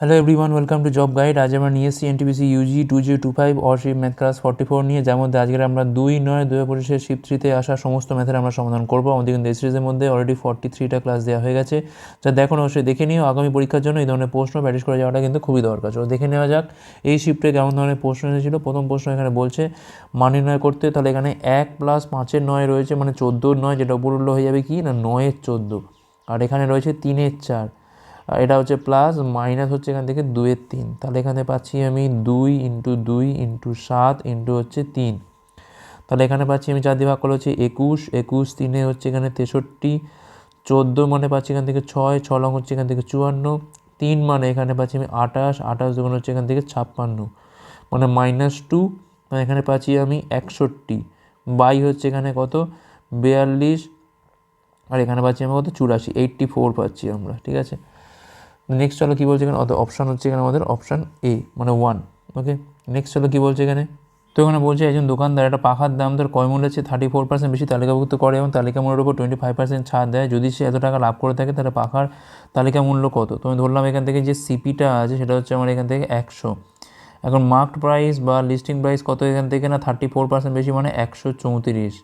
Hello everyone welcome to job guide আজ আমরা নিয়ে এসেছি NTPC UG two zero two five অশিপ math class forty four নিয়ে, যার মধ্যে আজকের আমরা দুই নয়, দুই পঁচিশের শিপ থ্রিতে আসা সমস্ত ম্যাথের আমরা সমাধান করব। আমাদের কিন্তু এই সিরিজের মধ্যে অলরেডি ফর্টি থ্রিটা ক্লাস দেওয়া হয়ে গেছে। যা দেখো অবশ্যই দেখে নিও। আগামী পরীক্ষার জন্য এই ধরনের প্রশ্ন প্র্যাকটিস করে যাওয়াটা কিন্তু খুবই দরকার। চলো দেখে নেওয়া যাক এই শিফটে কেমন ধরনের প্রশ্ন এসেছিল। প্রথম প্রশ্ন এখানে বলছে, মান নির্ণয় করতে তাহলে এখানে এক প্লাস পাঁচের নয় রয়েছে মানে চোদ্দোর নয়, যেটা উপর উল্লো হয়ে যাবে কি? না, নয়ের চোদ্দ। আর এখানে রয়েছে তিনের চার। আর এটা হচ্ছে প্লাস মাইনাস হচ্ছে এখান থেকে দুয়ের তিন। তাহলে এখানে পাচ্ছি আমি দুই ইন্টু দুই ইন্টু সাত ইন্টু হচ্ছে তিন। তাহলে এখানে পাচ্ছি আমি চার দিয়ে ভাগ করলে হচ্ছে একুশ একুশ তিনে হচ্ছে এখানে তেষট্টি, চোদ্দ মানে পাচ্ছি এখান থেকে ছয়, ছ লং হচ্ছে এখান থেকে চুয়ান্ন, তিন মানে এখানে পাচ্ছি আমি আঠাশ আঠাশ দুগুণ হচ্ছে এখান থেকে ছাপ্পান্ন। মানে মাইনাস টু মানে এখানে পাচ্ছি আমি একষট্টি। বাই হচ্ছে এখানে কত? বিয়াল্লিশ। আর এখানে পাচ্ছি আমি কত? চুরাশি এইট্টি ফোর পাচ্ছি আমরা, ঠিক আছে? নেক্সট চলো কী বলছে এখানে? অত অপশান হচ্ছে এখানে আমাদের অপশান এ মানে ওয়ান ওকে নেক্সট চলো কী বলছে এখানে? তো এখানে বলছে একজন দোকানদার একটা পাখার দাম তার কয় মূল্যের চেয়ে থার্টি ফোর পার্সেন্ট বেশি তালিকাভুক্ত করে এবং তালিকা মূল্যের উপর টোয়েন্টি ফাইভ পার্সেন্ট ছাড় দেয়। যদি সে এত টাকা লাভ করে থাকে, তাহলে পাখার তালিকা মূল্য কত? তো আমি ধরলাম এখান থেকে যে সিপিটা আছে, সেটা হচ্ছে আমার এখান থেকে একশো। এখন মার্কড প্রাইস বা লিস্টিং প্রাইস কত এখান থেকে না? থার্টি ফোর পার্সেন্ট বেশি মানে একশো চৌত্রিশ।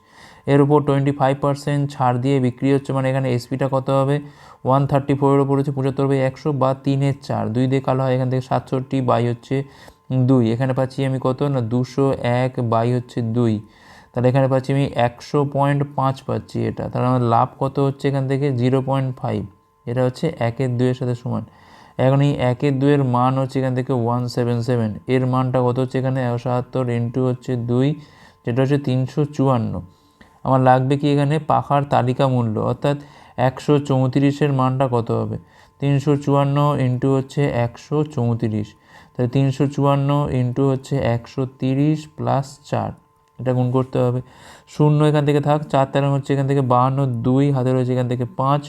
এর উপর টোয়েন্টি ফাইভ পার্সেন্ট ছাড় দিয়ে বিক্রি হচ্ছে মানে এখানে এসপিটা কত হবে? ওয়ান থার্টি ফোরের ওপর হচ্ছে পঁচাত্তর বাই একশো বা তিনের চার। দুই দিয়ে কালো হয়, এখান থেকে সাতষট্টি বাই হচ্ছে দুই। এখানে পাচ্ছি আমি কত? না, দুশো এক বাই হচ্ছে দুই। তাহলে এখানে পাচ্ছি আমি একশো পয়েন্ট পাঁচ পাচ্ছি এটা। তাহলে আমার লাভ কত হচ্ছে এখান থেকে? জিরো পয়েন্ট ফাইভ এটা হচ্ছে একের দুইয়ের সাথে সমান। এখন এই একের দুইয়ের মান হচ্ছে এখান থেকে ওয়ান সেভেন সেভেন এর মানটা কত হচ্ছে এখানে? একশো সাতাত্তর ইন্টু হচ্ছে দুই, যেটা হচ্ছে তিনশো চুয়ান্ন। আমার লাগবে কি এখানে? পাখার তালিকা মূল্য অর্থাৎ একশো চৌত্রিশের মানটা কত হবে? তিনশো চুয়ান্ন ইন্টু হচ্ছে একশো চৌত্রিশ। তাহলে তিনশো চুয়ান্ন ইন্টু হচ্ছে একশো তিরিশ প্লাস চার। এটা গুণ করতে হবে। শূন্য এখান থেকে থাক, চার তেরো হচ্ছে এখান থেকে বাহান্ন, দুই, হাতে রয়েছে এখান থেকে পাঁচ।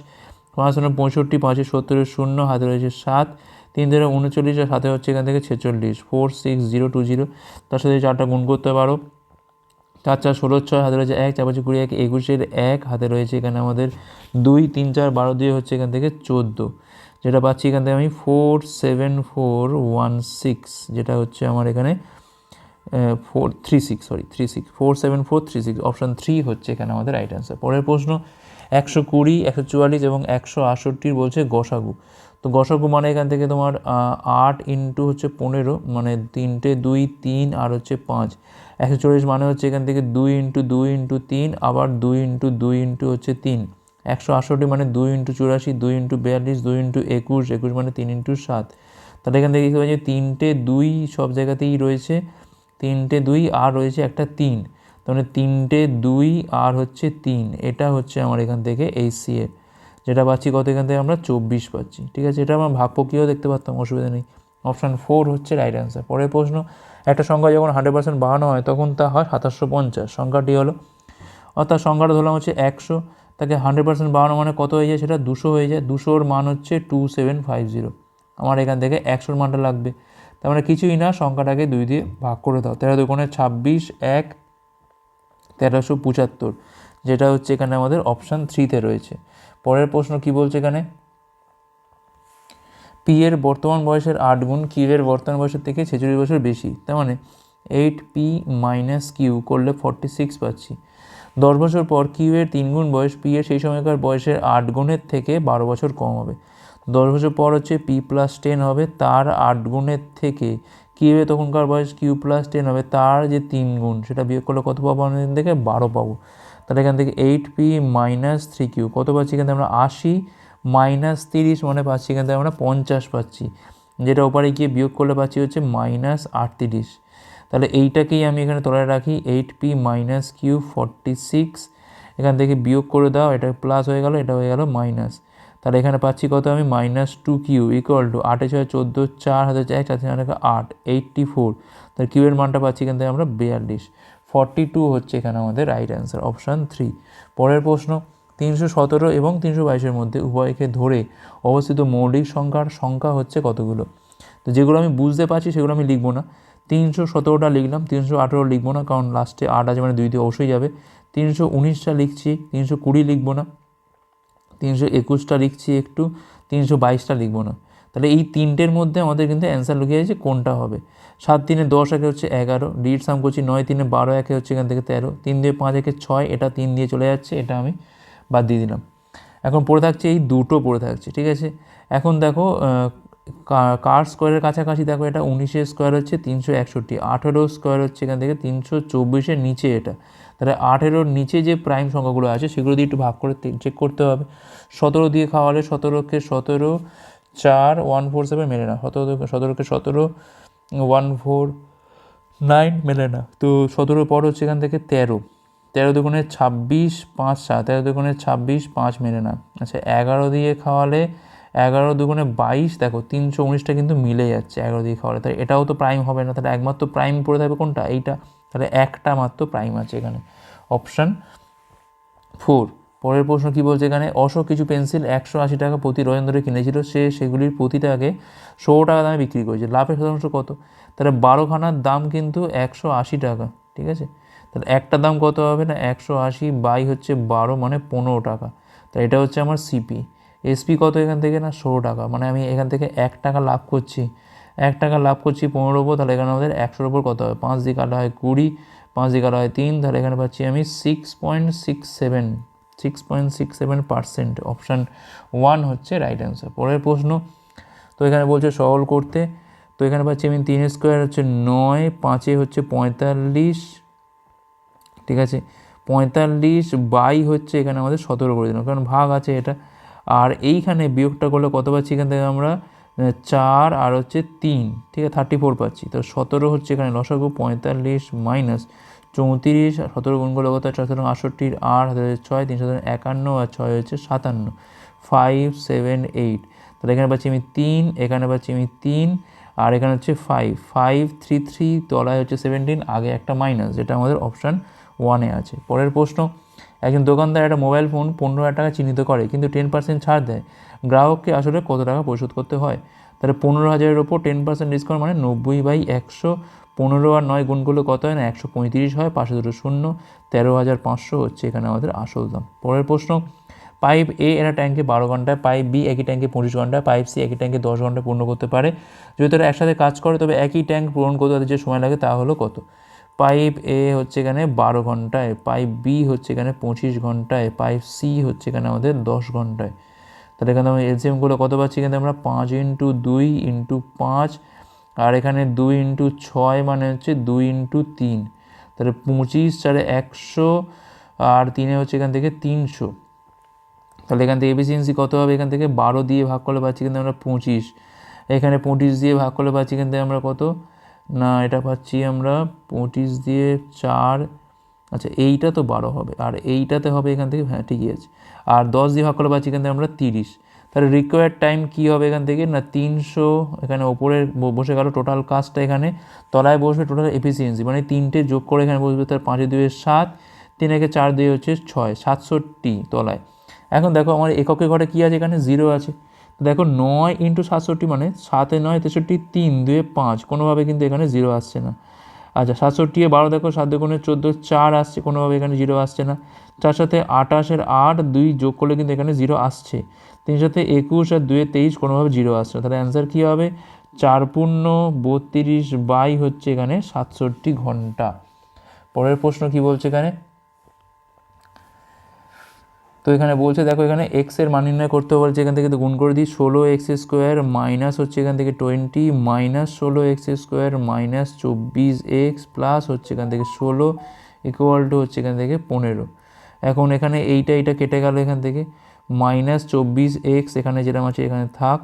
পাঁচ শূন্য পঁয়ষট্টি, পাঁচে সত্তরের শূন্য, হাতে রয়েছে সাত। তিন ধরে উনচল্লিশ আর সাথে হচ্ছে এখান থেকে ছেচল্লিশ। Four, six, zero, two, zero. তার সাথে চারটা গুণ করতে পারো। চার চার ষোলো ছয় হাতে রয়েছে এক, চার পাঁচে কুড়ি এক, একুশের এক হাতে রয়েছে এখানে আমাদের দুই, তিন, চার, বারো দিয়ে হচ্ছে এখান থেকে চোদ্দ। যেটা পাচ্ছি এখান থেকে আমি four seven four one six যেটা হচ্ছে আমার এখানে four three six sorry three six four seven four three six option three হচ্ছে এখানে আমাদের রাইট অ্যান্সার পরের প্রশ্ন, একশো কুড়ি, একশো চুয়াল্লিশ এবং একশো আটষট্টির বলছে গসাগু। তো গসাগু মানে এখান থেকে তোমার আট ইন্টু হচ্ছে পনেরো মানে তিনটে, দুই, তিন, আর হচ্ছে পাঁচ। একশো চল্লিশ মানে হচ্ছে এখান থেকে দুই ইন্টু দুই ইন্টু তিন, আবার দুই ইন্টু দুই ইন্টু হচ্ছে তিন। একশো আটষট্টি মানে দুই ইন্টু চুরাশি, দুই ইন্টু বিয়াল্লিশ, দুই ইন্টু একুশ একুশ মানে তিন ইন্টু সাত। তাহলে এখান থেকে কী হয়েছে তিনটে দুই সব জায়গাতেই রয়েছে। তিনটে দুই আর রয়েছে একটা তিন। তাহলে তিনটে দুই আর হচ্ছে তিন। এটা হচ্ছে আমার এখান থেকে এই সি যেটা পাচ্ছি কত এখান থেকে? আমরা চব্বিশ পাচ্ছি। ঠিক আছে? এটা আমরা ভাগপক্ষীও দেখতে পারতাম, অসুবিধা নেই। অপশান ফোর হচ্ছে রাইট অ্যান্সার পরের প্রশ্ন, একটা সংখ্যা যখন হান্ড্রেড পার্সেন্ট বাড়ানো হয়, তখন তা হয় সাতাশশো পঞ্চাশ। সংখ্যাটি হলো, অর্থাৎ সংখ্যাটা ধরলাম হচ্ছে একশো, তাকে হান্ড্রেড পার্সেন্ট বাড়ানো মানে কত হয়ে যায়? সেটা দুশো হয়ে যায়। দুশোর মান হচ্ছে টু সেভেন ফাইভ জিরো আমার এখান থেকে একশোর মানটা লাগবে। তার মানে কিছুই না, সংখ্যাটাকে দুই দিয়ে ভাগ করে দাও। তেরো দুগুণে ছাব্বিশ এক, তেরোশো পঁচাত্তর। যেটা হচ্ছে এখানে আমাদের অপশান থ্রিতে রয়েছে। পরের প্রশ্ন কি বলছে এখানে? পি এর বর্তমান বয়সের আট গুণ কিউ এর বর্তমান বয়সের থেকে ছেচল্লিশ বছর বেশি। তার মানে এইট পি মাইনাস কিউ করলে ফর্টি সিক্স পাচ্ছি। দশ বছর পর কিউ এর তিন গুণ বয়স পি এর সেই সময়কার বয়সের আট গুণের থেকে বারো বছর কম হবে। দশ বছর পর হচ্ছে পি প্লাস টেন হবে, তার আট গুণের থেকে কিউ এর তখনকার বয়স কিউ প্লাস টেন হবে, তার যে তিন গুণ, সেটা বিয়োগ করলে কত পাবো আমাদের থেকে? বারো পাবো। তাহলে এখান থেকে eight P minus three Q কত পাচ্ছি এখান থেকে? আমরা আশি মাইনাস তিরিশ মানে পাচ্ছি থেকে আমরা পঞ্চাশ পাচ্ছি। যেটা ওপারে গিয়ে বিয়োগ করলে পাচ্ছি হচ্ছে মাইনাস আটত্রিশ। তাহলে এইটাকেই আমি এখানে তোলায় রাখি, eight P minus Q forty six. এখান থেকে বিয়োগ করে দাও, এটা প্লাস হয়ে গেল, এটা হয়ে গেল মাইনাস। তাহলে এখানে পাচ্ছি কত আমি? Minus two Q equal to আটে ছয় চোদ্দ, চার হাতে চার চার তিন আট এইটটি ফোর তাহলে কিউয়ের মানটা পাচ্ছি এখান থেকে আমরা বিয়াল্লিশ। ফর্টি টু হচ্ছে এখানে আমাদের রাইট অ্যান্সার অপশান থ্রি পরের প্রশ্ন তিনশো সতেরো এবং তিনশো বাইশের মধ্যে উভয়কে ধরে অবস্থিত মৌলিক সংখ্যার সংখ্যা হচ্ছে কতগুলো? তো যেগুলো আমি বুঝতে পারছি সেগুলো আমি লিখব না। তিনশো সতেরোটা লিখলাম, তিনশো আঠেরো লিখব না, কারণ লাস্টে আট আছে মানে দুই দিয়ে অবশ্যই যাবে। তিনশো উনিশটা লিখছি, তিনশো কুড়ি লিখব না। তিনশো একুশটা লিখছি একটু, তিনশো বাইশটা লিখব না। তাহলে এই তিনটের মধ্যে আমাদের কিন্তু অ্যান্সার লুকিয়ে আছে কোনটা হবে? সাত তিনে দশ একে হচ্ছে এগারো, ডিট সাম করছি নয় তিনে বারো একে হচ্ছে এখান থেকে তেরো, তিন দিয়ে পাঁচ একে ছয়, এটা তিন দিয়ে চলে যাচ্ছে, এটা আমি বাদ দিয়ে দিলাম। এখন পড়ে থাকছে এই দুটো পড়ে থাকছে, ঠিক আছে? এখন দেখো কার স্কোয়ারের কাছাকাছি? দেখো এটা উনিশের স্কোয়ার হচ্ছে তিনশো একষট্টি, আঠেরো স্কোয়ার হচ্ছে এখান থেকে তিনশো চব্বিশের নিচে এটা। তাহলে আঠেরোর নিচে যে প্রাইম সংখ্যাগুলো আছে, সেগুলো দিয়ে একটু ভাগ করে চেক করতে হবে। সতেরো দিয়ে খাওয়ালে সতেরোকে সতেরো, চার ওয়ান ফোর সেভেন মেলে না। সতেরো, সতেরোকে সতেরো ওয়ান ফোর নাইন মেলে না। তো সতেরো পর হচ্ছে এখান থেকে তেরো। তেরো দুগুণে ছাব্বিশ, পাঁচ সাত, তেরো দুগুণে ছাব্বিশ, পাঁচ মেলে না। আচ্ছা এগারো দিয়ে খাওয়ালে এগারো দুগুণে বাইশ, দেখো, তিনশো উনিশটা কিন্তু মিলে যাচ্ছে এগারো দিয়ে খাওয়ালে। তাহলে এটাও তো প্রাইম হবে না, তাহলে একমাত্র প্রাইম পড়ে থাকবে কোনটা? এইটা। তাহলে একটা মাত্র প্রাইম আছে এখানে। অপশান ফোর পরের প্রশ্ন কী বলছে এখানে? অশোক কিছু পেন্সিল একশো আশি টাকা প্রতি ধরে কিনেছিল, সে সেগুলির প্রতিটাকে ষোলো টাকা দামে বিক্রি করেছে। লাভের শতাংশ কত? তাহলে বারোখানার দাম কিন্তু একশো আশি টাকা, ঠিক আছে? তাহলে একটা দাম কত হবে না? একশো আশি বাই হচ্ছে বারো মানে পনেরো টাকা। তাহলে এটা হচ্ছে আমার সিপি এসপি কত এখান থেকে না? ষোলো টাকা। মানে আমি এখান থেকে এক টাকা লাভ করছি। এক টাকা লাভ করছি পনেরো ওপর তাহলে এখানে আমাদের একশোর ওপর কত হবে? পাঁচ দিয়ে কাটা হয় কুড়ি, পাঁচ দিয়ে কাটা হয় তিন, তাহলে এখানে পাচ্ছি আমি six point six seven six point six seven percent option one হচ্ছে রাইট অ্যান্সার পরের প্রশ্ন, তো এখানে বলছে সরল করতে। তো এখানে পাচ্ছি আমি তিন স্কোয়ার হচ্ছে নয়, পাঁচে হচ্ছে পঁয়তাল্লিশ ঠিক আছে? পঁয়তাল্লিশ বাই হচ্ছে এখানে আমাদের সতেরো করে দিলাম, কারণ ভাগ আছে এটা। আর এইখানে বিয়োগটা করলে কত পাচ্ছি এখান থেকে আমরা? চার আর হচ্ছে তিন, ঠিক আছে? থার্টি ফোর পাচ্ছি। তো সতেরো হচ্ছে এখানে লসাগু, পঁয়তাল্লিশ মাইনাস চৌত্রিশ, সতেরো গুণ করলে কত? ছয় শতরং আটষট্টির আট হাজার ছয় তিন শতরং একান্ন আর ছয় হচ্ছে সাতান্ন। ফাইভ সেভেন এইট তাহলে এখানে পাচ্ছি আমি তিন, এখানে পাচ্ছি আমি তিন, আর এখানে হচ্ছে ফাইভ ফাইভ থ্রি থ্রি তলায় হচ্ছে সেভেন্টিন আগে একটা মাইনাস যেটা আমাদের অপশান ওয়ানে আছে। পরের প্রশ্ন, একজন দোকানদার একটা মোবাইল ফোন পনেরো হাজার টাকা চিহ্নিত করে, কিন্তু টেন পার্সেন্ট ছাড় দেয়। গ্রাহককে আসলে কত টাকা পরিশোধ করতে হয়? তাহলে পনেরো হাজারের ওপর টেন পার্সেন্ট ডিসকাউন্ট মানে নব্বই বাই একশো, পনেরো আর নয় গুণ করলে কত হয় না? একশো পঁয়ত্রিশ হয় পাঁচশো দুটো শূন্য, তেরো হাজার পাঁচশো হচ্ছে এখানে আমাদের আসল দাম। পরের প্রশ্ন, পাইপ এ এরা ট্যাঙ্কে বারো ঘন্টায়, পাইপ বি একই ট্যাঙ্কে পঁচিশ ঘন্টায়, পাইপ সি একই ট্যাঙ্কে দশ ঘন্টায় পূর্ণ করতে পারে। যদি তারা একসাথে কাজ করে, তবে একই ট্যাঙ্ক পূরণ করতে তাদের যে সময় লাগে তা হলো কত? পাইপ এ হচ্ছে এখানে বারো ঘন্টায়, পাইপ বি হচ্ছে এখানে পঁচিশ ঘন্টায়, পাইপ সি হচ্ছে এখানে আমাদের দশ ঘন্টায়। তাহলে এখানে আমরা এলসিএমগুলো কত পাচ্ছি? এখানে আমরা পাঁচ ইন্টু দুই ইন্টু পাঁচ, আর এখানে দুই ইন্টু ছয় মানে হচ্ছে দুই ইন্টু তিন। তাহলে পঁচিশ চারে একশো, আর তিনে হচ্ছে এখান থেকে তিনশো। তাহলে এখান থেকে এফিসিয়েন্সি কত হবে? এখান থেকে বারো দিয়ে ভাগ করলে পাচ্ছি কিন্তু আমরা পঁচিশ। এখানে পঁচিশ দিয়ে ভাগ করলে পাচ্ছি কিন্তু আমরা কত? না, এটা পাচ্ছি আমরা পঁচিশ দিয়ে চার। আচ্ছা এইটা তো বারো হবে, আর এইটাতে হবে এখান থেকে হ্যাঁ ঠিকই আছে। আর দশ দিয়ে ভাগ করলে পাচ্ছি এখান থেকে আমরা তিরিশ। তাহলে রিকোয়ার্ড টাইম কী হবে এখান থেকে? না, তিনশো, এখানে ওপরে বসে গেল টোটাল কাজটা এখানে। তলায় বসবে টোটাল এফিসিয়েন্সি মানে তিনটে যোগ করে এখানে বসবে তার পাঁচে দুয়ে সাত, তিন একে চার দুয়ে হচ্ছে ছয়, সাতষট্টি তলায়। এখন দেখো, আমার এককের ঘরে কী আছে এখানে? জিরো আছে। দেখো নয় ইন্টু সাতষট্টি মানে সাতে নয়, তেষট্টি, তিন, দুয়ে পাঁচ, কোনোভাবে কিন্তু এখানে জিরো আসছে না। আচ্ছা সাতষট্টি বারো দেখো, সাত দুগুণে চোদ্দ, চার আসছে, কোনোভাবে এখানে জিরো আসছে না। তার সাথে আঠাশের আট, দুই যোগ করলে কিন্তু এখানে জিরো আসছে। তিন সাথে একুশ আর দুয়ে তেইশ, কোনোভাবে জিরো আসছে তাহলে অ্যান্সার কী হবে? চার পূর্ণ বত্রিশ বাই হচ্ছে এখানে সাতষট্টি ঘণ্টা। পরের প্রশ্ন কি বলছে এখানে? তো এখানে বলছে, দেখো এখানে এক্সের মান নির্ণয় করতে বলছে, এখান থেকে তো গুণ করে দিই, ষোলো এক্স স্কোয়ার মাইনাস হচ্ছে এখান থেকে টোয়েন্টি মাইনাস ষোলো এক্স স্কোয়ার মাইনাস চব্বিশ এক্স প্লাস হচ্ছে এখান থেকে ষোলো ইকুয়াল টু হচ্ছে এখান থেকে পনেরো। এখন এখানে এইটা এইটা কেটে গেল এখান থেকে। মাইনাস চব্বিশ এক্স এখানে যেরকম আছে, এখানে থাক।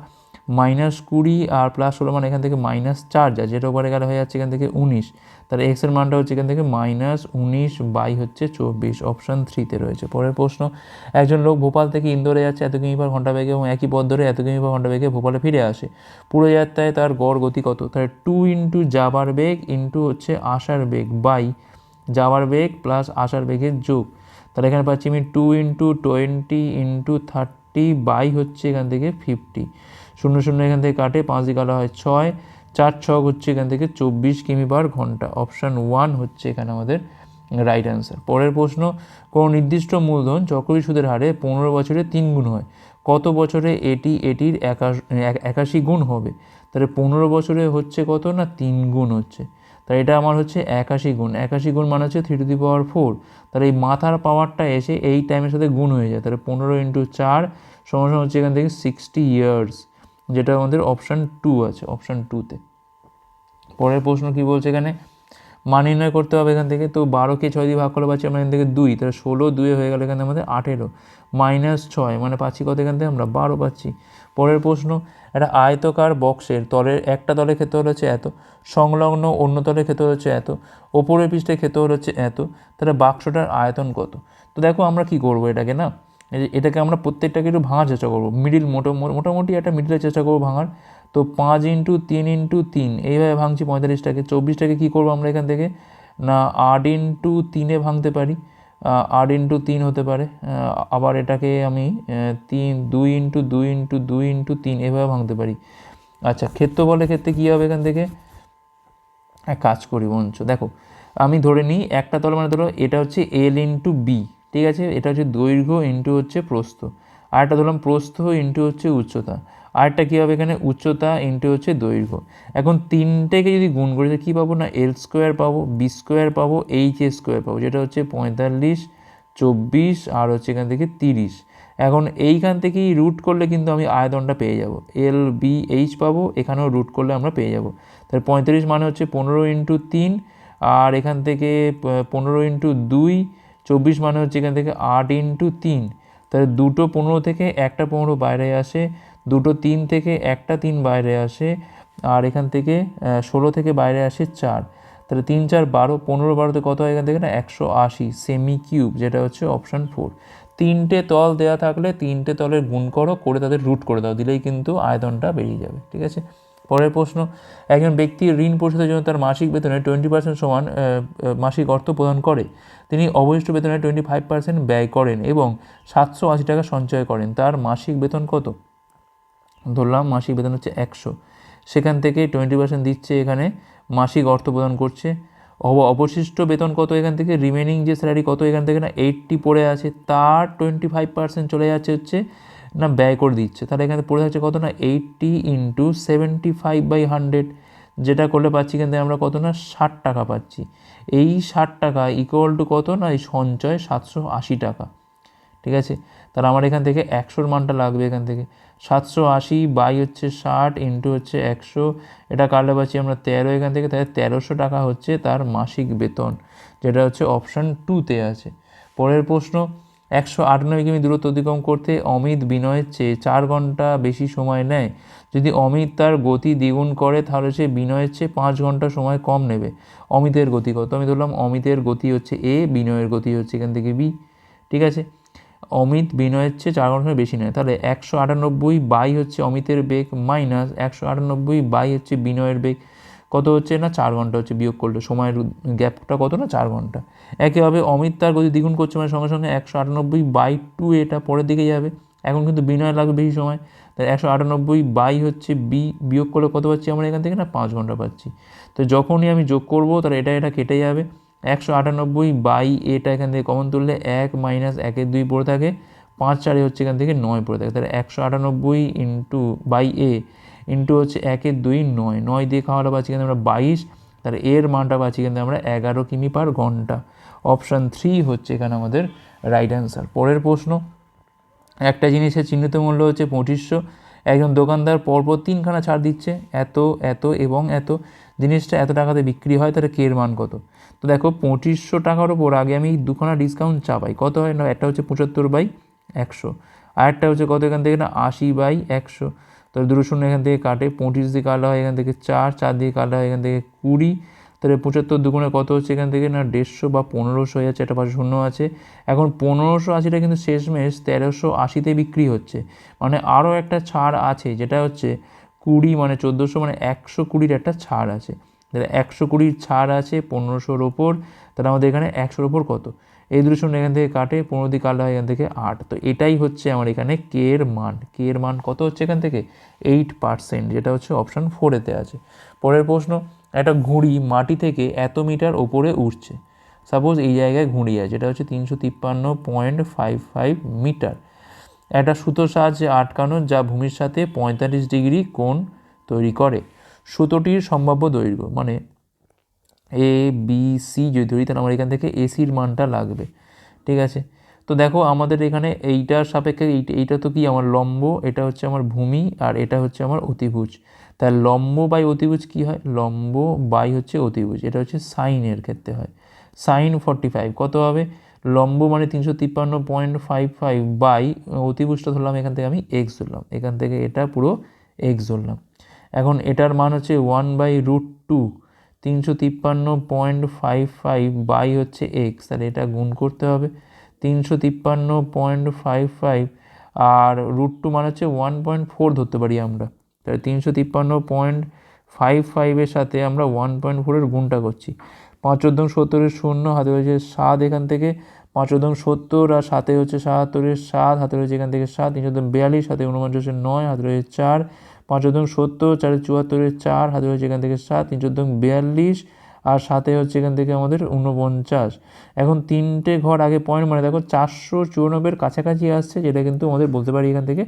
মাইনাস কুড়ি আর প্লাস ষোলো মানে এখান থেকে মাইনাস চার, যা যেটা উপরে গেলে হয়ে যাচ্ছে এখান থেকে উনিশ। তাহলে এক্সের মানটা হচ্ছে এখান থেকে মাইনাস উনিশ বাই হচ্ছে চব্বিশ অপশান থ্রিতে রয়েছে। পরের প্রশ্ন, একজন লোক ভোপাল থেকে ইন্দোরে যাচ্ছে, এত কিমি পার ঘণ্টা বেগে এবং একই পথ ধরে এত কিমি পার ঘণ্টা বেগে ভোপালে ফিরে আসে। পুরো যাত্রায় তার গড় গতি কত? তাহলে টু ইন্টু যাবার বেগ ইন্টু হচ্ছে আসার বেগ বাই। যাওয়ার বেগ প্লাস আসার বেগের যোগ। তাহলে এখানে পাচ্ছি আমি two into twenty into thirty by হচ্ছে এখান থেকে ফিফটি শূন্য শূন্য এখান থেকে কাটে, পাঁচ দিয়ে কাটা হয় ছয়, চার ছক হচ্ছে এখান থেকে চব্বিশ কিমি পার ঘণ্টা। অপশান ওয়ান হচ্ছে এখানে আমাদের রাইট অ্যান্সার পরের প্রশ্ন, কোনো নির্দিষ্ট মূলধন চক্রবৃদ্ধি সুদের হারে পনেরো বছরে তিন গুণ হয়। কত বছরে এটি, এটির একাশ এক- একাশি গুণ হবে? তাহলে পনেরো বছরে হচ্ছে কত না তিন গুণ হচ্ছে? তাই এটা আমার হচ্ছে একাশি গুণ। একাশি গুণ মানে হচ্ছে three to the power four তাহলে এই মাথার পাওয়ারটা এসে এই টাইমের সাথে গুণ হয়ে যায়। তাহলে পনেরো ইন্টু চার সমান হচ্ছে এখান থেকে সিক্সটি ইয়ার্স যেটা আমাদের অপশান টু আছে অপশান টুতে পরের প্রশ্ন কি বলছে এখানে? মান নির্ণয় করতে হবে এখান থেকে, তো বারোকে ছয় দিয়ে ভাগ করে পাচ্ছি আমরা এখান থেকে দুই, তাহলে ষোলো দুয়ে হয়ে গেল এখানে আমাদের আঠেরো মাইনাস ছয় মানে পাচ্ছি কত এখান থেকে? আমরা বারো পাচ্ছি। পরের প্রশ্ন, একটা আয়তকার বক্সের তলের একটা তলের ক্ষেত্রে হচ্ছে এত, সংলগ্ন অন্য তলের ক্ষেত্রে হচ্ছে এত, ওপরের পৃষ্ঠের ক্ষেত্রে হচ্ছে এত, তাহলে বাক্সটার আয়তন কত? তো দেখো আমরা কি করব এটাকে না? এটাকে আমরা প্রত্যেকটাকে একটু ভাঙার চেষ্টা করব। মিডিল মোটো মোটামুটি একটা মিডিলের চেষ্টা করব ভাঙার। তো পাঁচ ইন্টু তিন ইন্টু তিন, এইভাবে ভাঙছি পঁয়তাল্লিশটাকে। চব্বিশটাকে কী করব আমরা এখান থেকে? না, আট ইন্টু তিনে ভাঙতে পারি। আট ইন্টু তিন হতে পারে। আবার এটাকে আমি তিন, দুই ইন্টু দুই ইন্টু দুই ইন্টু তিন এভাবে ভাঙতে পারি। আচ্ছা ক্ষেত্রফলের ক্ষেত্রে কী হবে এখান থেকে? এক কাজ করি বঞ্চ দেখো, আমি ধরে নিই একটা তল মানে ধরো এটা হচ্ছে এল ইন্টু বি ঠিক আছে? এটা হচ্ছে দৈর্ঘ্য ইন্টু হচ্ছে প্রস্থ। আরেকটা ধরলাম প্রস্থ ইন্টু হচ্ছে উচ্চতা। আরেকটা কী হবে এখানে? উচ্চতা ইন্টু হচ্ছে দৈর্ঘ্য। এখন তিনটেকে যদি গুণ করি কী পাবো না? এল স্কোয়ার পাবো বি স্কোয়ার পাবো এইচ এ স্কোয়ার পাবো, যেটা হচ্ছে পঁয়তাল্লিশ, চব্বিশ, আর হচ্ছে এখান থেকে তিরিশ। এখন এইখান থেকেই রুট করলে কিন্তু আমি আয়তনটা পেয়ে যাব। এল বি এইচ পাবো, এখানেও রুট করলে আমরা পেয়ে যাব। তাহলে পঁয়ত্রিশ মানে হচ্ছে পনেরো ইন্টু তিন, আর এখান থেকে পনেরো ইন্টু দুই চব্বিশ মানে হচ্ছে এখান থেকে আট ইন্টু তিন। তাহলে দুটো পনেরো থেকে একটা পনেরো বাইরে আসে, দুটো তিন থেকে একটা তিন বাইরে আসে, আর এখান থেকে ষোলো থেকে বাইরে আসে চার। তাহলে তিন, চার, বারো, পনেরো, বারোতে কত হয় এখান থেকে না? একশো আশি সেমি কিউব যেটা হচ্ছে অপশান ফোর তিনটে তল দেওয়া থাকলে তিনটে তলের গুণ করো, করে তাদের রুট করে দাও, দিলেই কিন্তু আয়তনটা বেরিয়ে যাবে, ঠিক আছে? পরের প্রশ্ন, একজন ব্যক্তি ঋণ পরিশোধের জন্য তার মাসিক বেতনে টোয়েন্টি পার্সেন্ট সমান মাসিক অর্থ প্রদান করে। তিনি অবশিষ্ট বেতনে টোয়েন্টি ফাইভ পার্সেন্ট ব্যয় করেন এবং সাতশো আশি টাকা সঞ্চয় করেন। তার মাসিক বেতন কত? ধরলাম মাসিক বেতন হচ্ছে একশো। সেখান থেকে টোয়েন্টি পার্সেন্ট দিচ্ছে এখানে, মাসিক অর্থ প্রদান করছে। অব- অবশিষ্ট বেতন কত এখান থেকে? রিমেনিং যে স্যালারি কত এখান থেকে না? এইটটি পড়ে আছে। তার টোয়েন্টি ফাইভ পার্সেন্ট চলে যাচ্ছে হচ্ছে না ব্যয় করে দিচ্ছে। তাহলে এখানে পড়ে থাকছে কত না? Eighty into seventy five by hundred যেটা করলে পাচ্ছি কিন্তু আমরা কত না? ষাট টাকা পাচ্ছি। এই ষাট টাকা ইকুয়াল টু কত না? এই সঞ্চয় সাতশো আশি টাকা। ঠিক আছে? তাহলে আমার এখান থেকে একশোর মানটা লাগবে এখান থেকে। সাতশো আশি বাই হচ্ছে ষাট ইন্টু হচ্ছে একশো। এটা কাটলে পাচ্ছি আমরা তেরো এখান থেকে। তাহলে তেরোশো টাকা হচ্ছে তার মাসিক বেতন। যেটা হচ্ছে অপশান টুতে আছে। পরের প্রশ্ন একশো আটানব্বই কিমি দূরত্ব অতিক্রম করতে অমিত বিনয়ের চেয়ে চার ঘণ্টা বেশি সময় নেয়। যদি অমিত তার গতি দ্বিগুণ করে, তাহলে সে বিনয়ের চেয়ে পাঁচ ঘণ্টা সময় কম নেবে। অমিতের গতি কত? আমি ধরলাম অমিতের গতি হচ্ছে এ, বিনয়ের গতি হচ্ছে এখান থেকে বি। ঠিক আছে? অমিত বিনয়ের চেয়ে চার ঘণ্টা বেশি নেয়। তাহলে একশো আটানব্বই বাই হচ্ছে অমিতের বেগ মাইনাস একশো আটানব্বই বাই হচ্ছে বিনয়ের বেগ। কত হচ্ছে না? চার ঘণ্টা হচ্ছে বিয়োগ করলে। সময়ের গ্যাপটা কত না? চার ঘণ্টা। একইভাবে অমিত তার গতি দ্বিগুণ করছে মানে সঙ্গে সঙ্গে একশো আটানব্বই বাই টু এটা পরের দিকে যাবে। এখন কিন্তু বিনয় লাগবে বেশি সময়। তাই একশো আটানব্বই বাই হচ্ছে বি বিয়োগ করলে কত পাচ্ছি আমরা এখান থেকে না? পাঁচ ঘণ্টা পাচ্ছি। তো যখনই আমি যোগ করব তাহলে এটা এটা কেটে যাবে। একশো আটানব্বই বাই এটা এখান থেকে কমন তুললে এক মাইনাস একের দুই পড়ে থাকে। পাঁচ চারে হচ্ছে এখান থেকে নয় পড়ে থাকে। তাহলে একশো আটানব্বই ইন্টু বাই এ ইন্টু হচ্ছে একের দুই নয়। নয় দিয়ে খাওয়াটা পাচ্ছি কিন্তু আমরা বাইশ, তাহলে এর মানটা পাচ্ছি কিন্তু আমরা এগারো কিমি পার ঘণ্টা। অপশান থ্রি হচ্ছে এখানে আমাদের রাইট অ্যান্সার পরের প্রশ্ন, একটা জিনিসের চিহ্নিত মূল্য হচ্ছে পঁচিশশো। একজন দোকানদার পরপর তিনখানা ছাড় দিচ্ছে, এত এত এবং এত। জিনিসটা এত টাকাতে বিক্রি হয়, তাহলে কে এর মান কত? তো দেখো, পঁচিশশো টাকার ওপর আগে আমি দুখানা ডিসকাউন্ট চাপাই। কত হয়? না, একটা হচ্ছে পঁচাত্তর বাই একশো। আরেকটা হচ্ছে কত এখান থেকে? না, আশি বাই একশো। তাহলে দুটো শূন্য এখান থেকে কাটে, পঁচিশ দিয়ে কাটা হয় এখান থেকে চার চার দিয়ে কাটা হয় এখান থেকে কুড়ি। তাহলে পঁচাত্তর দুগুণে কত হচ্ছে এখান থেকে? না, দেড়শো বা পনেরোশো হয়ে যাচ্ছে, একটা পাশে শূন্য আছে। এখন পনেরোশো আশিটা কিন্তু শেষমেশ তেরোশো আশিতে বিক্রি হচ্ছে। মানে আরও একটা ছাড় আছে, যেটা হচ্ছে কুড়ি মানে চোদ্দোশো মানে একশো কুড়ির একটা ছাড় আছে। তাহলে একশো কুড়ির ছাড় আছে পনেরোশোর ওপর, তাহলে আমাদের এখানে একশোর ওপর কত? এই দুটো শূন্য এখান থেকে কাটে, পনেরো দিয়ে কাটা হয় এখান থেকে আট। তো এটাই হচ্ছে আমার এখানে কে এর মান। কে এর মান কত হচ্ছে এখান থেকে? এইট পার্সেন্ট যেটা হচ্ছে অপশান ফোরেতে আছে। পরের প্রশ্ন, একটা ঘুড়ি মাটি থেকে এত মিটার ওপরে উঠছে সাপোজ এই জায়গায় ঘুড়ি আছে, যেটা হচ্ছে তিনশো তিপ্পান্ন পয়েন্ট ফাইভ ফাইভ মিটার। একটা সুতোর সাহায্যে আটকানো যা ভূমির সাথে পঁয়তাল্লিশ ডিগ্রি কোণ তৈরি করে। সুতোটির সম্ভাব্য দৈর্ঘ্য মানে এ বি সি যদি ধরি তাহলে আমার এখান থেকে এসির মানটা লাগবে। ঠিক আছে? তো দেখো আমাদের এখানে এইটার সাপেক্ষে এইটা তো কি আমার লম্ব, এটা হচ্ছে আমার ভূমি আর এটা হচ্ছে আমার অতিভুজ। তাহলে লম্ব বাই অতিভুজ কী হয়? লম্ব বাই হচ্ছে অতিভুজ। এটা হচ্ছে সাইনের ক্ষেত্রে হয়। সাইন ফর্টি ফাইভ কত হবে? লম্ব মানে তিনশো তিপ্পান্ন পয়েন্ট ফাইভ ফাইভ বাই, অতিভুজটা ধরলাম এখান থেকে আমি এক্স ধরলাম। এখান থেকে এটা পুরো এক্স ধরলাম। এখন এটার মান হচ্ছে ওয়ান বাই রুট টু তিনশো তিপ্পান্ন পয়েন্ট ফাইভ ফাইভ বাই হচ্ছে এক্স তাহলে এটা গুণ করতে হবে। তিনশো তিপ্পান্ন পয়েন্ট ফাইভ ফাইভ আর রুট টু মানে হচ্ছে ওয়ান পয়েন্ট ফোর ধরতে পারি আমরা। তাহলে তিনশো তিপ্পান্ন পয়েন্ট ফাইভ ফাইভের সাথে আমরা ওয়ান পয়েন্ট ফোরের গুণটা করছি। পাঁচ চোদ্দ সত্তরের শূন্য, হাতে রয়েছে সাত এখান থেকে। পাঁচ চোদ্দ সত্তর আর সাথে হচ্ছে সাতাত্তরের সাত, হাতে রয়েছে এখান থেকে সাত। তিন চোদ্দ বিয়াল্লিশ, হাতে উনপঞ্চাশের নয়, হাতে রয়েছে চার। পাঁচ চোদ্দ সত্তর, চারে চুয়াত্তরের চার, হাতে রয়েছে এখান থেকে সাত, তিন চোদ্দ বিয়াল্লিশ, আর সাথে হচ্ছে এখান থেকে আমাদের উনপঞ্চাশ এখন তিনটে ঘর আগে পয়েন্ট মানে দেখো চারশো চুরানব্বইয়ের কাছাকাছি আসছে, যেটা কিন্তু আমাদের বলতে পারি এখান থেকে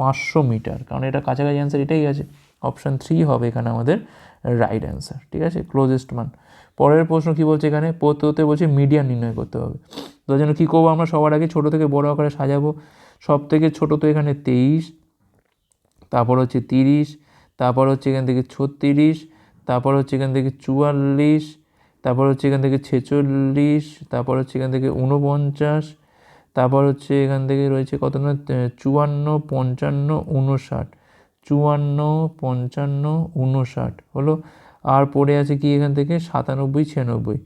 পাঁচশো মিটার। কারণ এটা কাছাকাছি অ্যান্সার এটাই আছে। অপশান থ্রি হবে এখানে আমাদের রাইট অ্যান্সার ঠিক আছে? ক্লোজেস্ট মান পরের প্রশ্ন কী বলছে এখানে? পদ্ধতিতে বলছে মিডিয়ান নির্ণয় করতে হবে। তো জন্য কী করব আমরা? সবার আগে ছোটো থেকে বড় আকারে সাজাবো। সব থেকে ছোটো তো এখানে তেইশ তারপর হচ্ছে তিরিশ, তারপর হচ্ছে এখান থেকে ছত্রিশ, তারপর হচ্ছে এখান থেকে চুয়াল্লিশ, তারপর হচ্ছে এখান থেকে ছেচল্লিশ, তারপর হচ্ছে এখান থেকে উনপঞ্চাশ তারপর হচ্ছে এখান থেকে রয়েছে কত না চুয়ান্ন, পঞ্চান্ন উনষাট চুয়ান্ন, পঞ্চান্ন উনষাট হলো। আর পড়ে আছে কি এখান থেকে? সাতানব্বই, ছিয়ানব্বই।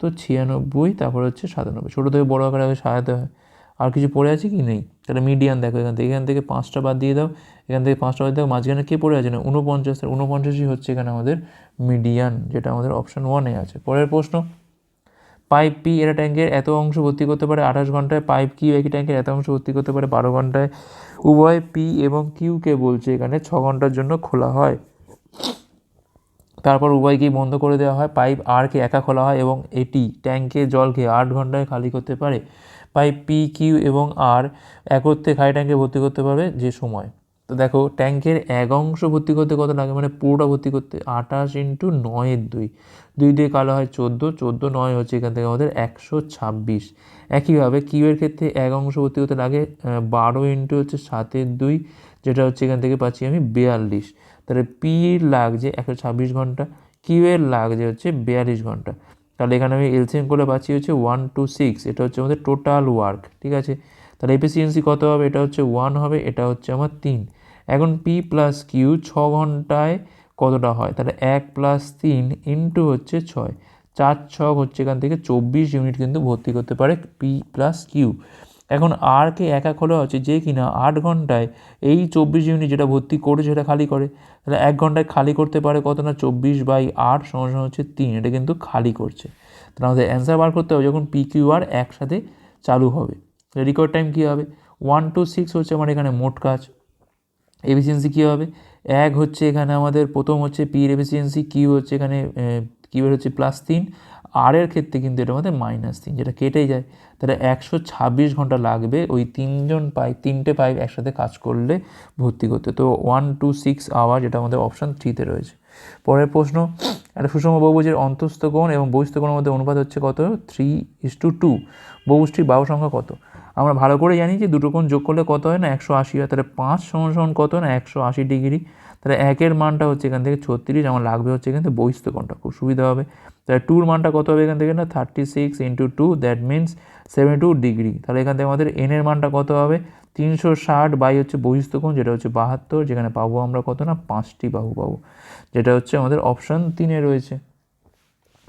তো ছিয়ানব্বই, তারপর হচ্ছে সাতানব্বই। ছোটো থেকে বড়ো আকারে আগে সাজাতে হয়। আর কিছু পড়ে আছে কি? নেই। তাহলে মিডিয়ান দেখো এখান থেকে। এখান থেকে পাঁচটা বাদ দিয়ে দাও। এখান থেকে পাঁচটা বাদ দাও। মাঝখানে কে পড়ে আছে না? উনপঞ্চাশ উনপঞ্চাশই হচ্ছে এখানে আমাদের মিডিয়ান যেটা আমাদের অপশান ওয়ানে আছে। পরের প্রশ্ন। পাইপ পি এটা ট্যাঙ্কের এত অংশ ভর্তি করতে পারে আঠাশ ঘন্টায়? পাইপ কিউ একই ট্যাঙ্কের এত অংশ ভর্তি করতে পারে বারো ঘন্টায়? উভয় পি এবং কিউকে বলছে এখানে ছ ঘণ্টার জন্য খোলা হয়। তারপর উভয়কেই বন্ধ করে দেওয়া হয়। পাইপ আরকে একা খোলা হয় এবং এটি ট্যাঙ্কে জলকে আট ঘন্টায় খালি করতে পারে। পাইপ পি কিউ এবং আর একত্রে খালি ট্যাঙ্কে ভর্তি করতে পারবে যে সময়। তো দেখো ট্যাঙ্কের এক অংশ ভর্তি করতে কত লাগে? মানে পুরোটা ভর্তি করতে আঠাশ ইন্টু নয়ের দুই। দুই দিয়ে কালো হয় চোদ্দ চোদ্দ নয় হচ্ছে এখান থেকে আমাদের একশো ছাব্বিশ। একইভাবে কিউয়ের ক্ষেত্রে এক অংশ ভর্তি করতে লাগে বারো ইন্টু হচ্ছে সাতের দুই, যেটা হচ্ছে এখান থেকে পাচ্ছি আমি বিয়াল্লিশ। তাহলে পি লাগছে একশো ছাব্বিশ ঘণ্টা কিউয়ের লাগছে হচ্ছে বিয়াল্লিশ ঘণ্টা। তাহলে এখানে আমি এলসিএম করে পাচ্ছি হচ্ছে ওয়ান টু সিক্স এটা হচ্ছে আমাদের টোটাল ওয়ার্ক ঠিক আছে? তাহলে এফিসিয়েন্সি কত হবে? এটা হচ্ছে ওয়ান হবে, এটা হচ্ছে আমার তিন। এখন পি প্লাস কিউ ছ ঘন্টায় কতটা হয়? তাহলে এক প্লাস তিন ইন্টু হচ্ছে ছয়। চার ছক হচ্ছে এখান থেকে চব্বিশ ইউনিট কিন্তু ভর্তি করতে পারে পি প্লাস কিউ এখন আরকে একা খোলা হচ্ছে যে কিনা আট ঘন্টায় এই চব্বিশ ইউনিট যেটা ভর্তি করে সেটা খালি করে। তাহলে এক ঘন্টায় খালি করতে পারে কত না? চব্বিশ বাই আট সমস্যা হচ্ছে তিন। এটা কিন্তু খালি করছে। তাহলে আমাদের অ্যান্সার বার করতে হবে যখন পি কিউ আর একসাথে চালু হবে। রেকর্ড টাইম কী হবে? ওয়ান টু সিক্স হচ্ছে আমার এখানে মোট কাজ। এফিসিয়েন্সি কী হবে? এক হচ্ছে এখানে আমাদের প্রথম হচ্ছে পির এফিসিয়েন্সি কিউ হচ্ছে এখানে কিউয়ের হচ্ছে প্লাস তিন। আর এর ক্ষেত্রে কিন্তু এটা আমাদের মাইনাস তিন, যেটা কেটে যায়, তাহলে একশো ছাব্বিশ ঘণ্টা লাগবে ওই তিনজন পাইপ তিনটে পাইপ একসাথে কাজ করলে ভর্তি করতে। তো ওয়ান টু সিক্স আওয়ার যেটা আমাদের অপশান থ্রিতে রয়েছে। পরের প্রশ্ন, একটা সুষম বহুভুজের অন্তস্থ কোণ এবং বহিস্থ কোণের মধ্যে অনুপাত হচ্ছে কত? থ্রি ইস টু টু বহুষ্টির বাহু সংখ্যা কত? আমরা ভালো করে জানি যে দুটো কোণ যোগ করলে কত হয় না? একশো আশি হয়, তাহলে পাঁচ সমান সমান কত না? একশো আশি ডিগ্রি। তাহলে একের মানটা হচ্ছে এখান থেকে ছত্রিশ, আমার লাগবে হচ্ছে এখান থেকে বহিস্থ খুব সুবিধা হবে। তাহলে টুর মানটা কত হবে এখান থেকে না? Thirty six into two that means seventy two degree তাহলে এখান থেকে আমাদের এনের মানটা কত হবে? তিনশো ষাট বাই হচ্ছে বহিস্থ কোণ, যেটা হচ্ছে বাহাত্তর, যেখানে পাবো আমরা কত না? পাঁচটি বাহু পাবো, যেটা হচ্ছে আমাদের অপশান তিনে রয়েছে।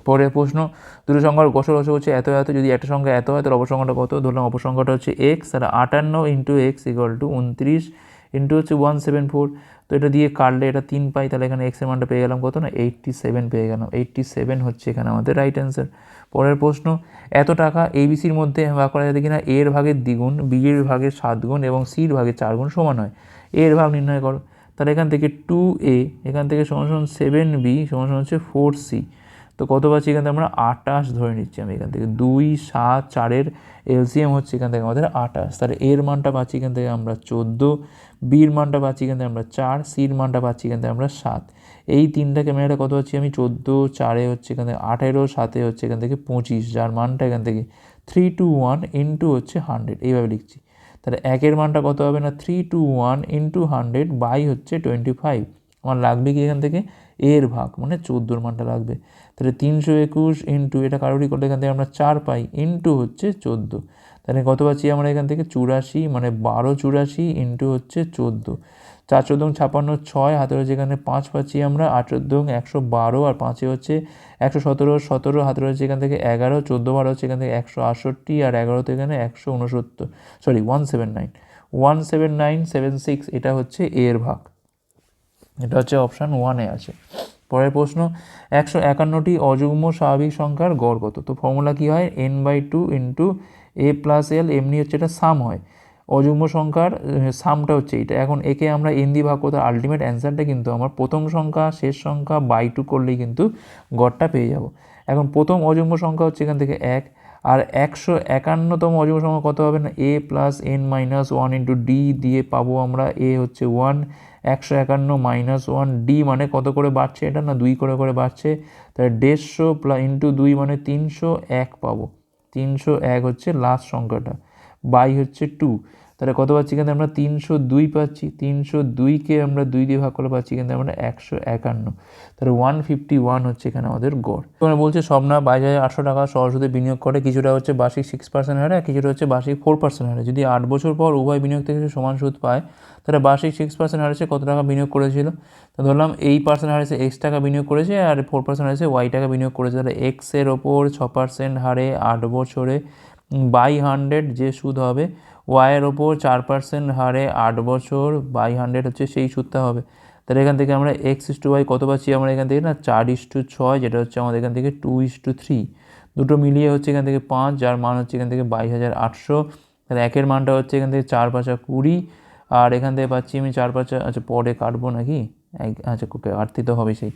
পরের প্রশ্ন, দুটো সংখ্যার গসরস হচ্ছে এত এত, যদি একটা সংখ্যা এত হয়, তাহলে অপসংখ্যাটা কত? ধরলাম অপসংখ্যাটা হচ্ছে এক্স তাহলে আটান্ন ইন্টু এক্স ইকুয়াল টু উনত্রিশ ইন্টু হচ্ছে ওয়ান সেভেন ফোর তো এটা দিয়ে কাটলে এটা তিন পাই, তাহলে এখানে এক্সের মানটা পেয়ে গেলাম কত না? এইট্টি সেভেন পেয়ে গেলাম। এইট্টি সেভেন হচ্ছে এখানে আমাদের রাইট অ্যান্সার পরের প্রশ্ন, এত টাকা এবিসির মধ্যে ভাগ করা যাবে কিনা? এর ভাগের দ্বিগুণ বি এর ভাগের সাত গুণ এবং সির ভাগের চার গুণ সমান হয়। এর ভাগ নির্ণয় করো। তাহলে এখান থেকে টু এ এখান থেকে সমান সমান সেভেন বি সমান সমান হচ্ছে ফোর সি তো কত পাচ্ছি এখান থেকে আমরা? আটাশ ধরে নিচ্ছি আমি এখান থেকে। দুই, সাত, চারের এলসিএম হচ্ছে এখান থেকে আমাদের আটাশ তাহলে এর মানটা পাচ্ছি এখান থেকে আমরা চোদ্দ। বির মানটা পাচ্ছি থেকে আমরা চার, সির মানটা পাচ্ছি থেকে আমরা সাত। এই তিনটা ক্যামেরাটা কত পাচ্ছি আমি? চোদ্দ, চারে হচ্ছে এখান থেকে আঠেরো, সাতে হচ্ছে এখান থেকে পঁচিশ, যার মানটা এখান থেকে থ্রি টু ওয়ান ইন্টু হচ্ছে হান্ড্রেড এইভাবে লিখছি। তাহলে একের মানটা কত হবে না? Three two one into hundred by হচ্ছে টোয়েন্টি ফাইভ আমার লাগবে কি এখান থেকে? এর ভাগ মানে চোদ্দোর মানটা লাগবে। তাহলে তিনশো একুশ ইন্টু এটা কারোরই করলে এখান থেকে আমরা চার পাই ইন্টু হচ্ছে চোদ্দ। তাহলে কত পাচ্ছি আমরা এখান থেকে? চুরাশি মানে বারো চুরাশি ইন্টু হচ্ছে চোদ্দ। চার চোদ্দ ছাপান্ন ছয়, হাতে রয়েছে এখানে পাঁচ পাচ্ছি আমরা, আট চোদ্দ একশো বারো, আর পাঁচে হচ্ছে একশো সতেরো সতেরো, হাতে রয়েছে এখান থেকে এগারো, চোদ্দ বারো হচ্ছে এখান থেকে একশো আটষট্টি, আর এগারোতে এখানে একশো উনসত্তর। Sorry one seven nine one seven nine seven six এটা হচ্ছে এর ভাগ। এটা হচ্ছে অপশান ওয়ানে আছে। পরের প্রশ্ন, একশো একান্নটি অযুগ্ম স্বাভাবিক সংখ্যার গড় কত? তো ফর্মুলা কী হয়? N by two into A plus L এমনি হচ্ছে এটা সাম হয়। অযুগ্ম সংখ্যার সামটা হচ্ছে এইটা। এখন একে আমরা এন দিয়ে ভাগ করতে আলটিমেট অ্যান্সারটা কিন্তু আমার প্রথম সংখ্যা, শেষ সংখ্যা বাই টু করলেই কিন্তু গড়টা পেয়ে যাব। এখন প্রথম অযুগ্ম সংখ্যা হচ্ছে এখান থেকে এক। আর একশো একান্নতম অযুগ্ম সংখ্যা কত হবে না? A plus N minus one into D দিয়ে পাবো আমরা এ হচ্ছে ওয়ান একশো একান্ন মাইনাস ওয়ান ডি মানে কত করে বাড়ছে এটা না দুই করে করে বাড়ছে? তাহলে দেড়শো প্লাস ইন্টু দুই মানে তিনশো এক পাবো। তিনশো এক হচ্ছে লাস্ট সংখ্যাটা। বাই হচ্ছে টু তাহলে কত পাচ্ছি কিন্তু আমরা তিনশো দুই পাচ্ছি। তিনশো দুইকে আমরা দুই দিয়ে ভাগ করে পাচ্ছি কিন্তু আমরা একশো একান্ন। তাহলে ওয়ান ফিফটি ওয়ান হচ্ছে এখানে আমাদের গড়। এখানে বলছে স্বপ্না বাইশ হাজার আটশো টাকা সহজতে বিনিয়োগ করে, কিছুটা হচ্ছে বার্ষিক সিক্স পার্সেন্ট হারে কিছুটা হচ্ছে বার্ষিক ফোর পার্সেন্ট হারে। যদি আট বছর পর উভয় বিনিয়োগ থেকে সমান সুদ পায়, তাহলে বার্ষিক সিক্স পার্সেন্ট হারে সে কত টাকা বিনিয়োগ করেছিল? তো ধরলাম এই পার্সেন্ট হারে সে এক্স টাকা বিনিয়োগ করেছে আর ফোর পার্সেন্ট হারে সে ওয়াই টাকা বিনিয়োগ করেছে। তাহলে এক্সের ওপর ছ পার্সেন্ট হারে আট বছরে বাই হান্ড্রেড যে সুদ হবে ওয়াইয়ের ওপর চার পার্সেন্ট হারে আট বছর বাই হান্ড্রেড হচ্ছে সেই সুদটা হবে। তাহলে এখান থেকে আমরা এক্স ইস টু ওয়াই কত পাচ্ছি? আমরা এখান থেকে না চার ইস টু ছয়, যেটা হচ্ছে আমাদের এখান থেকে টু ইস টু থ্রি দুটো মিলিয়ে হচ্ছে এখান থেকে পাঁচ, যার মান হচ্ছে এখান থেকে বাইশ হাজার আটশো। তাহলে একের মানটা হচ্ছে এখান থেকে চার পাঁচা কুড়ি। আর এখান থেকে পাচ্ছি আমি চার পাঁচা আচ্ছা পরে কাটবো নাকি? এক আচ্ছা কাটতে তো হবে সেই।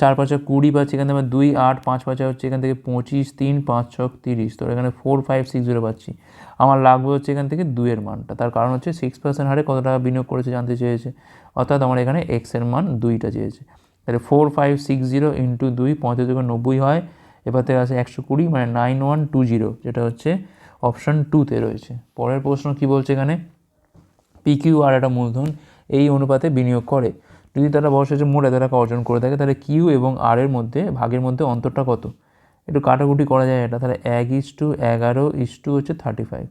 চার পাঁচা কুড়ি পাচ্ছি এখান থেকে দুই, আট, পাঁচ পাঁচা হচ্ছে এখান থেকে পঁচিশ, তিন, পাঁচ ছক তিরিশ। তো এখানে ফোর ফাইভ সিক্স জিরো পাচ্ছি। আমার লাগবে হচ্ছে এখান থেকে দুইয়ের মানটা। তার কারণ হচ্ছে সিক্স পার্সেন্ট হারে কত টাকা বিনিয়োগ করেছে জানতে চেয়েছে। অর্থাৎ আমার এখানে এক্সের মান দুইটা চেয়েছে। তাহলে four five six zero into দুই পঁয়ত্রিশ থেকে নব্বই হয়। এবার থেকে আছে একশো কুড়ি মানে নাইন ওয়ান টু জিরো যেটা হচ্ছে অপশান টুতে রয়েছে। পরের প্রশ্ন কী বলছে এখানে? পিকিউ আর একটা মূলধন এই অনুপাতে বিনিয়োগ করে। যদি তারা বর্ষের মোট এত টাকা অর্জন করে থাকে, তাহলে কিউ এবং আর এর মধ্যে, ভাগের মধ্যে অন্তরটা কত? একটু কাটাকুটি করা যায় এটা। তাহলে এক ইস টু এগারো ইস টু হচ্ছে থার্টি ফাইভ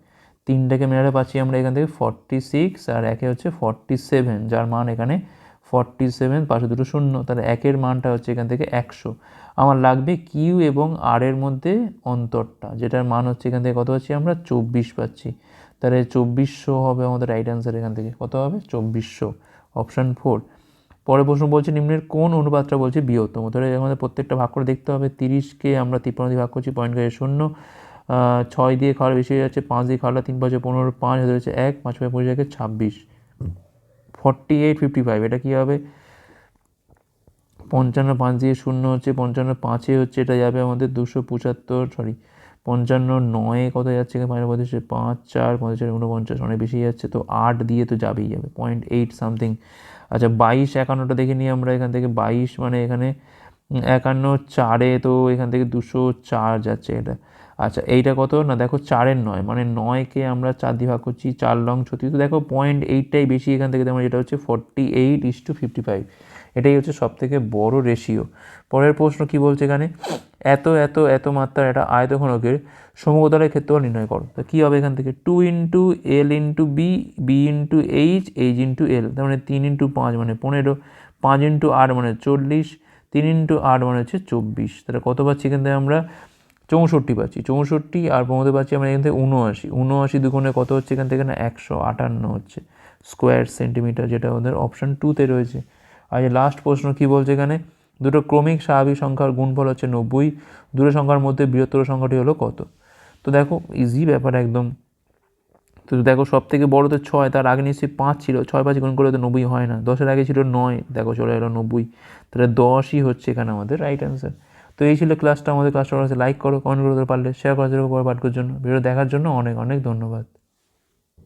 তিনটাকে মেলারে পাচ্ছি আমরা এখান থেকে ফর্টি সিক্স আর একে হচ্ছে ফর্টি সেভেন যার মান এখানে ফর্টি সেভেন পাশে দুটো শূন্য। তাহলে একের মানটা হচ্ছে এখান থেকে একশো। আমার লাগবে কিউ এবং আর এর মধ্যে অন্তরটা, যেটার মান হচ্ছে এখান থেকে কত পাচ্ছি আমরা? চব্বিশ পাচ্ছি। তাহলে চব্বিশশো হবে আমাদের রাইট অ্যান্সার এখান থেকে। কত হবে? চব্বিশশো। অপশান ফোর পরের প্রশ্ন বলছে, নিম্নের কোন অনুপাতটা? বলছে বৃহত্তম তাহলে আমাদের প্রত্যেকটা ভাগ করে দেখতে হবে। তিরিশকে আমরা তিপ্পান্ন দিয়ে ভাগ করছি, পয়েন্ট করে শূন্য। ছয় দিয়ে খাওয়ার বেশি হয়ে যাচ্ছে, পাঁচ দিয়ে খাওয়ালে তিন, পাঁচে পনেরো, পাঁচ হাজার হচ্ছে এক, পাঁচ পাঁচ পঁচিশ, একে ছাব্বিশ। ফর্টি এইট ফিফটি ফাইভ এটা কী হবে? পঞ্চান্ন, পাঁচ দিয়ে শূন্য হচ্ছে, পঞ্চান্ন, পাঁচে হচ্ছে, এটা যাবে আমাদের দুশো পঁচাত্তর সরি পঞ্চান্ন, নয়ে, কত যাচ্ছে এখানে? পাঁচ পঁচিশে, পাঁচ, চার পঁচিশ উনপঞ্চাশ অনেক বেশি যাচ্ছে, তো আট দিয়ে তো যাবেই যাবে পয়েন্ট এইট সামথিং আচ্ছা বাইশ একান্নটা দেখে নিই আমরা এখান থেকে বাইশ মানে এখানে একান্ন চারে তো এখান থেকে দুশো চার যাচ্ছে এটা। আচ্ছা এইটা কত? না, দেখো চারের নয় মানে নয়কে আমরা চার দিয়ে ভাগ করছি, চার লং ছত্রিশ। তো দেখো পয়েন্ট এইটটাই বেশি এখান থেকে তেমন যেটা হচ্ছে forty eight is to fifty five এটাই হচ্ছে সব থেকে বড়ো রেশিও পরের প্রশ্ন কি বলছে এখানে? এত এত এত মাত্রার একটা আয়তঘনকের সমগতারের ক্ষেত্রফল নির্ণয় করো। তা কী হবে এখান থেকে? Two into L into B B into H H into L তার মানে তিন ইন্টু পাঁচ মানে পনেরো, পাঁচ ইন্টু আট মানে চল্লিশ, তিন ইন্টু আট মানে হচ্ছে চব্বিশ। তাহলে কত পাচ্ছি এখান থেকে আমরা? চৌষট্টি পাচ্ছি। চৌষট্টি আর পনেরো পাচ্ছি আমরা এখান থেকে উনআশি উনআশি দুগুণে কত হচ্ছে এখান থেকে না? একশো আটান্ন হচ্ছে। স্কোয়ার সেন্টিমিটার যেটা আমাদের অপশান টুতে রয়েছে। আর যে লাস্ট প্রশ্ন কী বলছে এখানে? দুটো ক্রমিক স্বাভাবিক সংখ্যার গুণফল হচ্ছে নব্বই। দুটো সংখ্যার মধ্যে বৃহত্তর সংখ্যাটি হলো কত? তো দেখো ইজি ব্যাপার একদম। তো দেখো সব থেকে বড় তো ছয়, তার আগে নিশ্চয়ই পাঁচ ছিল। ছয় পাঁচ গুণ করলে তো নব্বই হয় না। দশের আগে ছিল নয়। দেখো, চলে এলো নব্বই। তাহলে দশই হচ্ছে এখানে আমাদের রাইট অ্যান্সার তো এই ছিল ক্লাসটা আমাদের ক্লাসটা লাইক করো কমেন্ট করতে পারলে শেয়ার করার জন্য পাঠকের জন্য। ভিডিও দেখার জন্য অনেক অনেক ধন্যবাদ।